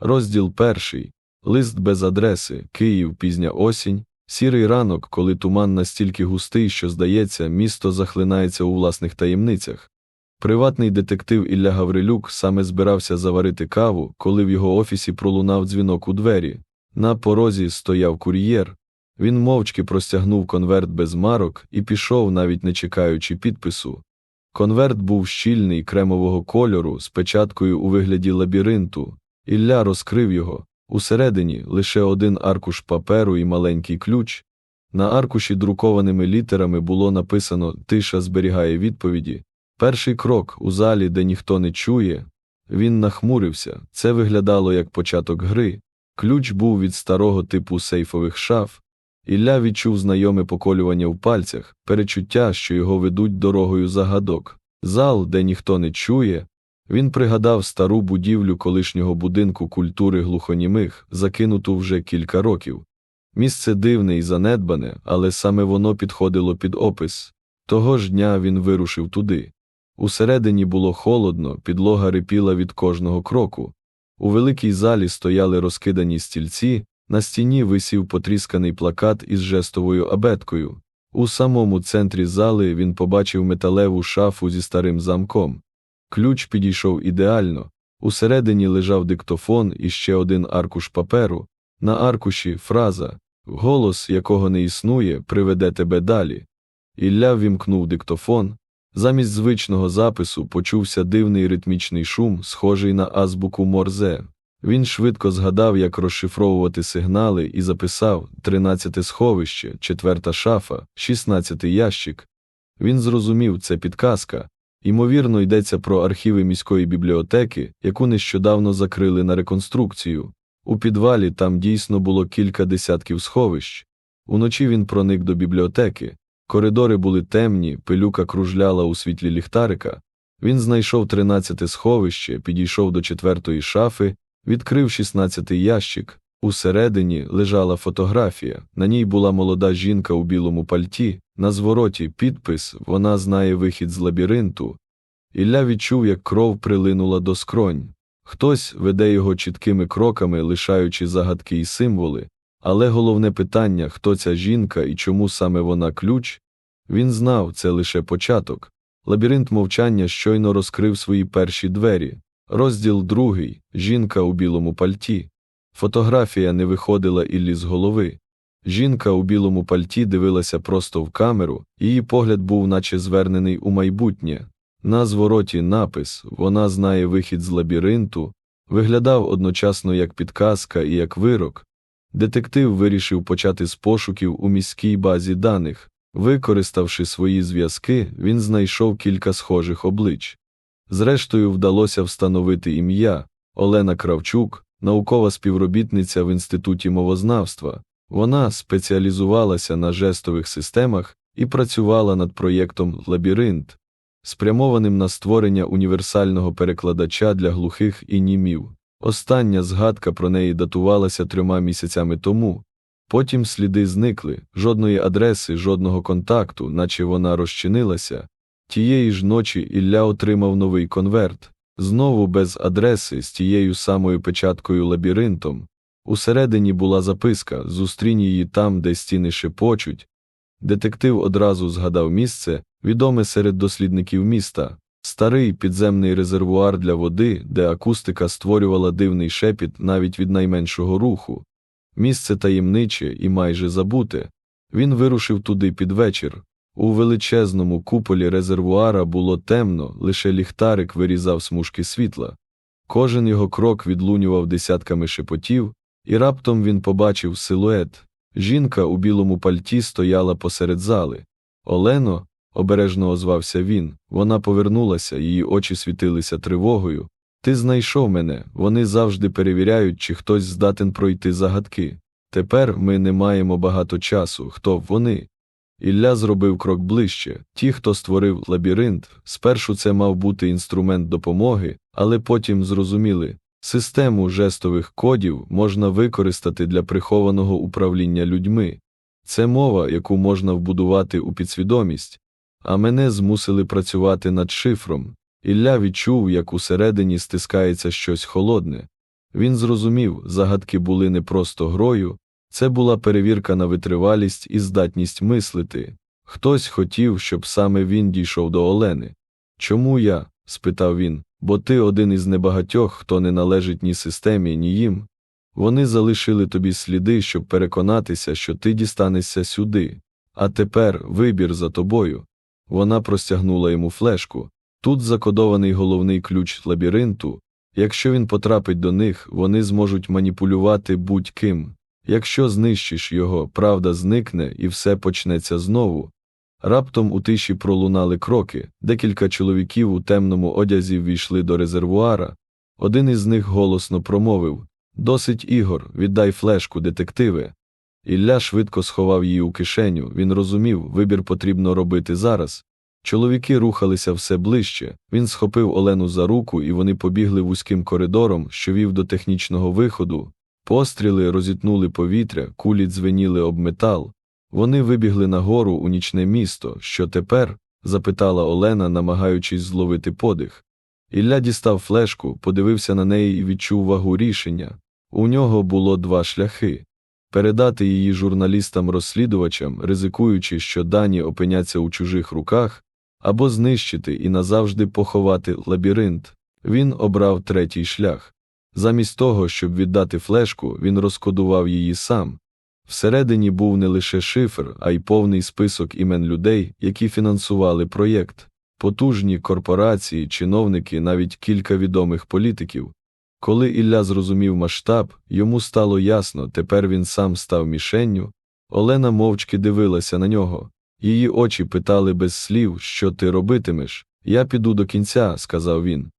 Розділ перший. Лист без адреси. Київ, пізня осінь. Сірий ранок, коли туман настільки густий, що, здається, місто захлинається у власних таємницях. Приватний детектив Ілля Гаврилюк саме збирався заварити каву, коли в його офісі пролунав дзвінок у двері. На порозі стояв кур'єр. Він мовчки простягнув конверт без марок і пішов, навіть не чекаючи підпису. Конверт був щільний, кремового кольору, з печаткою у вигляді лабіринту. Ілля розкрив його. Усередині лише один аркуш паперу і маленький ключ. На аркуші друкованими літерами було написано Тиша зберігає відповіді. Перший крок у залі, де ніхто не чує. Він нахмурився. Це виглядало як початок гри. Ключ був від старого типу сейфових шаф. Ілля відчув знайоме поколювання в пальцях, перечуття, що його ведуть дорогою загадок. Зал, де ніхто не чує. Він пригадав стару будівлю колишнього будинку культури глухонімих, закинуту вже кілька років. Місце дивне і занедбане, але саме воно підходило під опис. Того ж дня він вирушив туди. Усередині було холодно, підлога рипіла від кожного кроку. У великій залі стояли розкидані стільці, на стіні висів потрісканий плакат із жестовою абеткою. У самому центрі зали він побачив металеву шафу зі старим замком. Ключ підійшов ідеально. Усередині лежав диктофон і ще один аркуш паперу. На аркуші фраза голос, якого не існує, приведе тебе далі. Ілля вімкнув диктофон. Замість звичного запису почувся дивний ритмічний шум, схожий на азбуку Морзе. Він швидко згадав, як розшифровувати сигнали, і записав тринадцяте сховище, четверта шафа, шістнадцятий ящик. Він зрозумів, це підказка. Ймовірно, йдеться про архіви міської бібліотеки, яку нещодавно закрили на реконструкцію. У підвалі там дійсно було кілька десятків сховищ. Уночі він проник до бібліотеки. Коридори були темні, пилюка кружляла у світлі ліхтарика. Він знайшов тринадцяте сховище, підійшов до четвертої шафи, відкрив шістнадцятий ящик. Усередині лежала фотографія. На ній була молода жінка у білому пальті, на звороті підпис Вона знає вихід з лабіринту. Ілля відчув, як кров прилинула до скронь. Хтось веде його чіткими кроками, лишаючи загадки і символи. Але головне питання, хто ця жінка і чому саме вона ключ, він знав, це лише початок. Лабіринт мовчання щойно розкрив свої перші двері. Розділ другий жінка у білому пальті. Фотографія не виходила Іллі з голови. Жінка у білому пальті дивилася просто в камеру, її погляд був наче звернений у майбутнє. На звороті напис Вона знає вихід з лабіринту, виглядав одночасно як підказка і як вирок. Детектив вирішив почати з пошуків у міській базі даних. Використавши свої зв'язки, він знайшов кілька схожих облич. Зрештою, вдалося встановити ім'я Олена Кравчук, наукова співробітниця в Інституті мовознавства. Вона спеціалізувалася на жестових системах і працювала над проєктом Лабіринт, спрямованим на створення універсального перекладача для глухих і німів. Остання згадка про неї датувалася трьома місяцями тому. Потім сліди зникли, жодної адреси, жодного контакту, наче вона розчинилася. Тієї ж ночі Ілля отримав новий конверт, знову без адреси, з тією самою печаткою лабіринтом. Усередині була записка зустрінь її там, де стіни шепочуть. Детектив одразу згадав місце, відоме серед дослідників міста, старий підземний резервуар для води, де акустика створювала дивний шепіт навіть від найменшого руху. Місце таємниче і майже забуте. Він вирушив туди під вечір. У величезному куполі резервуара було темно, лише ліхтарик вирізав смужки світла. Кожен його крок відлунював десятками шепотів, і раптом він побачив силует. Жінка у білому пальті стояла посеред зали. Олено, обережно озвався він. Вона повернулася, її очі світилися тривогою. Ти знайшов мене, вони завжди перевіряють, чи хтось здатен пройти загадки. Тепер ми не маємо багато часу. Хто вони? Ілля зробив крок ближче. Ті, хто створив лабіринт, спершу це мав бути інструмент допомоги, але потім зрозуміли, систему жестових кодів можна використати для прихованого управління людьми. Це мова, яку можна вбудувати у підсвідомість, а мене змусили працювати над шифром. Ілля відчув, як усередині стискається щось холодне. Він зрозумів, загадки були не просто грою, це була перевірка на витривалість і здатність мислити. Хтось хотів, щоб саме він дійшов до Олени. Чому я? Спитав він, бо ти один із небагатьох, хто не належить ні системі, ні їм. Вони залишили тобі сліди, щоб переконатися, що ти дістанешся сюди. А тепер вибір за тобою. Вона простягнула йому флешку. Тут закодований головний ключ лабіринту. Якщо він потрапить до них, вони зможуть маніпулювати будь-ким. Якщо знищиш його, правда зникне і все почнеться знову. Раптом у тиші пролунали кроки, декілька чоловіків у темному одязі ввійшли до резервуара. Один із них голосно промовив Досить ігор, віддай флешку, детективи. Ілля швидко сховав її у кишеню, він розумів, вибір потрібно робити зараз. Чоловіки рухалися все ближче. Він схопив Олену за руку, і вони побігли вузьким коридором, що вів до технічного виходу. Постріли розітнули повітря, кулі дзвеніли об метал. Вони вибігли нагору у нічне місто. Що тепер? запитала Олена, намагаючись зловити подих. Ілля дістав флешку, подивився на неї і відчув вагу рішення. У нього було два шляхи передати її журналістам-розслідувачам, ризикуючи, що дані опиняться у чужих руках, або знищити і назавжди поховати лабіринт. Він обрав третій шлях. Замість того, щоб віддати флешку, він розкодував її сам. Всередині був не лише шифр, а й повний список імен людей, які фінансували проєкт, потужні корпорації, чиновники, навіть кілька відомих політиків. Коли Ілля зрозумів масштаб, йому стало ясно, тепер він сам став мішенню. Олена мовчки дивилася на нього. Її очі питали без слів, що ти робитимеш. Я піду до кінця, сказав він.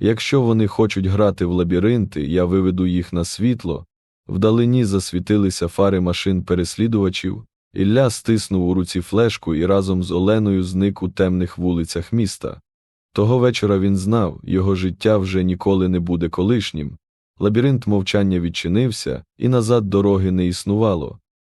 Якщо вони хочуть грати в лабіринти, я виведу їх на світло. Вдалині засвітилися фари машин переслідувачів. Ілля стиснув у руці флешку і разом з Оленою зник у темних вулицях міста. Того вечора він знав, його життя вже ніколи не буде колишнім. Лабіринт мовчання відчинився, і назад дороги не існувало.